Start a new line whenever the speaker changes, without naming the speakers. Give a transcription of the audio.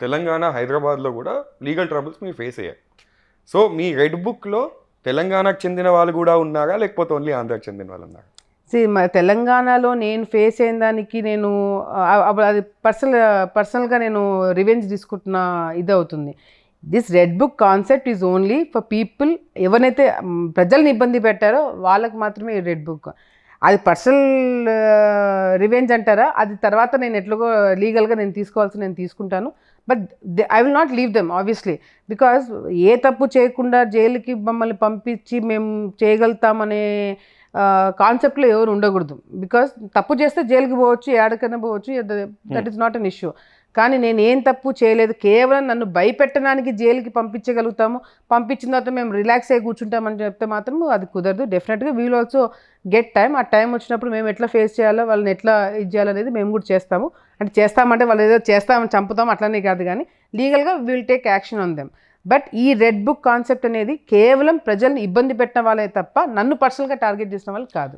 తెలంగాణ హైదరాబాద్లో కూడా legal troubles మీరు ఫేస్ అయ్యారు సో మీ రెడ్ బుక్లో తెలంగాణకు చెందిన వాళ్ళు కూడా ఉన్నారా? లేకపోతే ఓన్లీ ఆంధ్రాకి చెందిన వాళ్ళు ఉన్నారా?
తెలంగాణలో నేను ఫేస్ అయిన దానికి నేను అప్పుడు అది పర్సనల్ పర్సనల్గా నేను రివెంజ్ తీసుకుంటున్న ఇది అవుతుంది this red book concept is only for people ఎవరైతే ప్రజల్ని ఇబ్బంది పెట్టారో వాళ్ళకి మాత్రమే ఈ రెడ్ బుక్. అది పర్సనల్ రివెంజ్ అంటారా? అది తర్వాత నేను ఎట్లాగో లీగల్గా నేను తీసుకోవాల్సి నేను తీసుకుంటాను. But I will not leave them obviously. Because ఏ తప్పు చేయకుండా జైలుకి మమ్మల్ని పంపించి మేము చేయగలుగుతామనే కాన్సెప్ట్లో ఎవరు ఉండకూడదు. బికాస్ తప్పు చేస్తే జైలుకి పోవచ్చు ఏడకైనా పోవచ్చు that is not an issue కానీ నేను ఏం తప్పు చేయలేదు కేవలం నన్ను భయపెట్టడానికి జైలుకి పంపించగలుగుతాము. పంపించిన తర్వాత మేము రిలాక్స్ అయ్యి కూర్చుంటామని చెప్తే మాత్రం అది కుదరదు. డెఫినెట్గా వీల్ ఆల్సో గెట్ టైం ఆ టైం వచ్చినప్పుడు మేము ఎట్లా ఫేస్ చేయాలో వాళ్ళని ఎట్లా ఇది చేయాలనేది మేము కూడా చేస్తాము. అంటే చేస్తామంటే వాళ్ళు ఏదో చేస్తామని చంపుతాం అట్లనే కాదు కానీ లీగల్గా will take action on them but ఈ రెడ్ బుక్ కాన్సెప్ట్ అనేది కేవలం ప్రజల్ని ఇబ్బంది పెట్టిన వాళ్ళే తప్ప నన్ను పర్సనల్గా టార్గెట్ చేసిన వాళ్ళు కాదు.